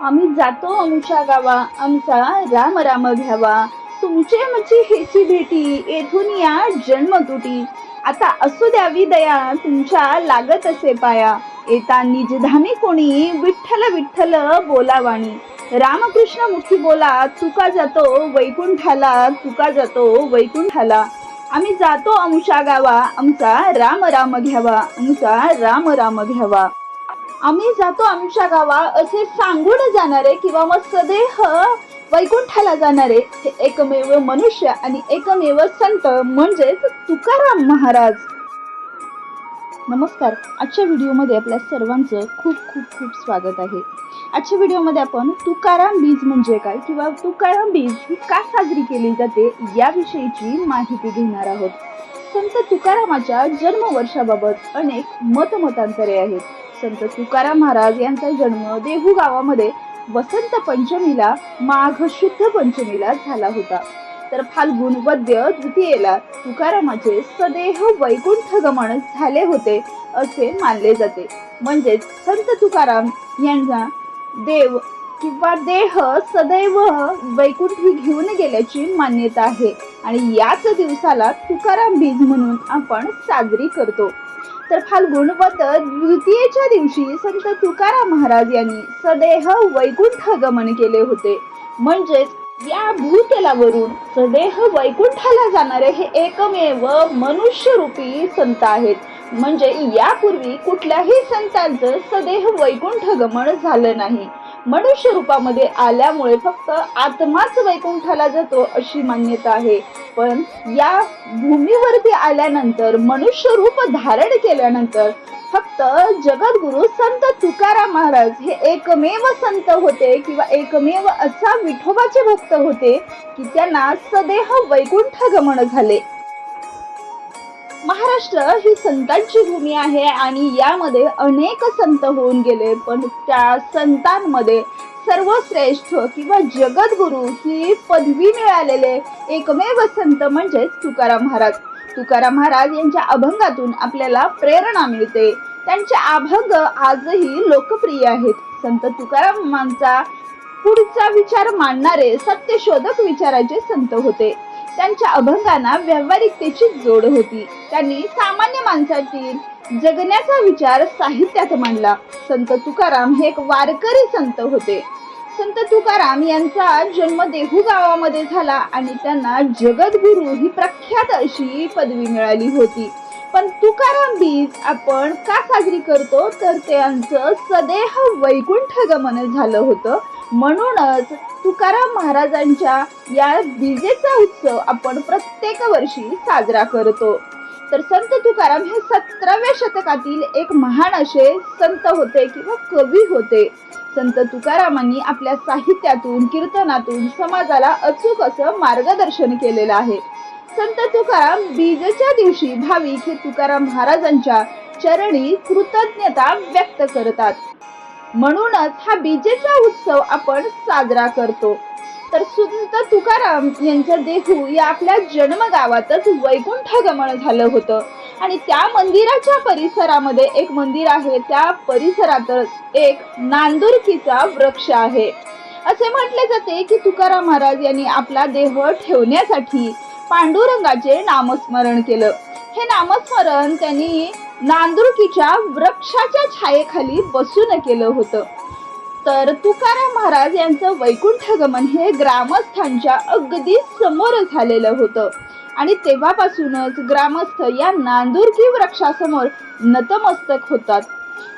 आम्ही जातो आमच्या गावा आमचा राम राम घ्यावा. तुमचे म्हणजे हेची भेटी येथून या जन्म तुटी आता असू द्यावी दया तुमच्या लागत असे पाया. येता निजधामी कोणी विठ्ठल विठ्ठल बोलावाणी. रामकृष्ण मुखी बोला तुका जातो वैकुंठाला तुका जातो वैकुंठाला. आम्ही जातो अंशा गावा आमचा राम राम घ्यावा आमचा राम राम घ्यावा. आम्ही जातो आमच्या गावा असे सांगून जाणारे किंवा मग सदेह वैकुंठाला जाणारे. हे एकमेव मनुष्य आणि एकमेव संत म्हणजेच तुकाराम महाराज. नमस्कार. आजच्या व्हिडिओमध्ये आपल्या सर्वांचं खूप खूप खूप स्वागत आहे. आजच्या व्हिडिओमध्ये आपण तुकाराम बीज म्हणजे काय किंवा तुकाराम बीज ही का साजरी केली जाते याविषयीची माहिती घेणार आहोत. संत तुकारामाच्या जन्मवर्षाबाबत अनेक मतमतांतरे आहेत. संत तुकाराम महाराज यांचा जन्म देहू गावामध्ये वसंत पंचमीला माघ शुद्ध पंचमीला झाला होता. तर फाल्गुन वद्य द्वितीयेला तुकारामाचे सदेह वैकुंठ गमन झाले होते असे मानले जाते. म्हणजेच संत तुकाराम यांचा देव किंवा देह सदैव वैकुंठी घेऊन गेल्याची मान्यता आहे. आणि याच दिवसाला तुकाराम बीज म्हणून आपण साजरी करतो. तर फाल्गुन वद्द द्वितीयेच्या दिवशी संत तुकाराम महाराज यांनी सदेह वैकुंठ गमन केले होते. म्हणजेच या भूतलावरून सदेह वैकुंठाला जाणारे हे एकमेव मनुष्य रूपी संत आहेत. म्हणजे यापूर्वी कुठल्याही संतांचं सदेह वैकुंठ गमन झालं नाही. मनुष्य रूपामध्ये आल्यामुळे फक्त आत्माच वैकुंठाला जातो अशी मान्यता आहे. पण या भूमीवरती आल्यानंतर मनुष्य रूप धारण केल्यानंतर फक्त जगद्गुरु संत तुकाराम महाराज हे एकमेव संत होते किंवा एकमेव असा विठोबाचे भक्त होते की त्यांना सदेह वैकुंठ गमन झाले. महाराष्ट्र ही संतांची भूमी आहे आणि यामध्ये अनेक संत होऊन गेले पण त्या संतांमध्ये सर्वश्रेष्ठ किंवा जगद्गुरु ही पदवी मिळालेले एकमेव संत म्हणजेच तुकाराम महाराज. तुकाराम महाराज यांच्या अभंगातून आपल्याला प्रेरणा मिळते. त्यांचे अभंग आजही लोकप्रिय आहेत. संत तुकारामांचा पुढचा विचार मांडणारे सत्यशोधक विचाराचे संत होते. त्यांच्या अभंगांना व्यावहारिकतेची जोड होती. त्यांनी सामान्य माणसातील जगण्याचा विचार साहित्यात मांडला. संत तुकाराम हे एक वारकरी संत होते. संत तुकाराम यांचा जन्म देहू गावामध्ये झाला आणि त्यांना जगद्गुरु ही प्रख्यात अशी पदवी मिळाली होती. पण तुकाराम बीज आपण का साजरी करतो? तर त्यांचं सदेह वैकुंठ गमन झालं होतं. म्हणूनच तुकाराम महाराजांच्या या बीजेचा उत्सव आपण प्रत्येक वर्षी साजरा करतो. तर संत तुकाराम हे सतराव्या शतकातील एक महान असे संत होते किंवा कवी होते. संत तुकारामांनी आपल्या साहित्यातून कीर्तनातून समाजाला अचूक असं मार्गदर्शन केलेलं आहे. संत तुकाराम बीजच्या दिवशी भाविक हे तुकाराम महाराजांच्या चरणी कृतज्ञता व्यक्त करतात. म्हणूनच हा बीजेचा उत्सव आपण साजरा करतो. तर संत तुकाराम यांचं देहू या आपल्या जन्मगावातच वैकुंठ गमन झालं होतं. आणि त्या मंदिराच्या परिसरामध्ये एक मंदिर आहे. त्या परिसरातच एक नांदुरकीचा वृक्ष आहे. असे म्हटले जाते की तुकाराम महाराज यांनी आपला देह ठेवण्यासाठी पांडुरंगाचे नामस्मरण केलं. हे नामस्मरण त्यांनी नांदुरकीच्या वृक्षाच्या छायेखाली बसून केलं होतं. तर तुकाराम महाराज यांचं वैकुंठ गमन हे ग्रामस्थांच्या अगदी समोर झालेलं होतं. आणि तेव्हापासूनच ग्रामस्थ या नांदुरकी वृक्षासमोर नतमस्तक होतात.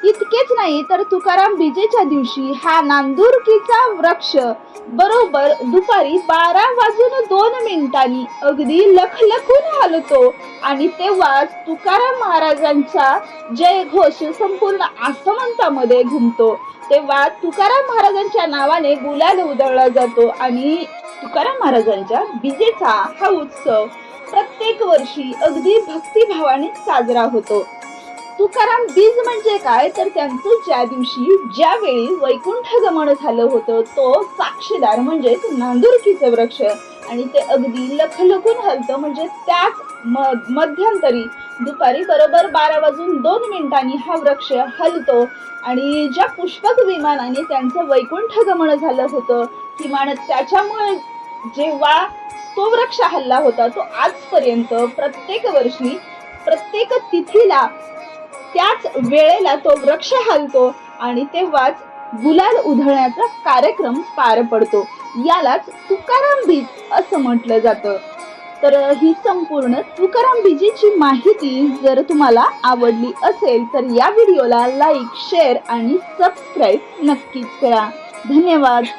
इतकेच नाही तर तुकाराम बीजेच्या दिवशी हा नांदुरकीचा वृक्ष बरोबर दुपारी बारा मिनिटांनी अगदी लखलखून हलतो. आणि तेव्हाच तुकाराम महाराजांचा जय घोष संपूर्ण आसमंतामध्ये घुमतो. तेव्हा तुकाराम महाराजांच्या नावाने गुलाल उधळला जातो आणि तुकाराम महाराजांच्या बीजेचा हा उत्सव प्रत्येक वर्षी अगदी भक्तिभावाने साजरा होतो. तुकाराम बीज म्हणजे काय? तर त्यांचं ज्या दिवशी ज्यावेळी वैकुंठ गमन झालं होतं तो साक्षीदार म्हणजेच नांदुरकीचं वृक्ष. आणि ते अगदी लखलखून हलतं. म्हणजे त्याच म मध्यंतरी दुपारी बरोबर बारा वाजून दोन मिनिटांनी हा वृक्ष हलतो. आणि ज्या पुष्पक विमानाने त्यांचं वैकुंठ गमन झालं होतं किमान त्याच्यामुळे जेव्हा तो वृक्ष हल्ला होता तो आजपर्यंत प्रत्येक वर्षी प्रत्येक तिथीला त्याच वेळेला तो वृक्ष हलतो आणि तेव्हाच गुलाल उधळण्याचा कार्यक्रम पार पडतो. यालाच तुकाराम बीज असं म्हटलं जातं. तर ही संपूर्ण तुकाराम बीजेची माहिती जर तुम्हाला आवडली असेल तर या व्हिडिओला लाईक शेअर आणि सबस्क्राईब नक्कीच करा. धन्यवाद.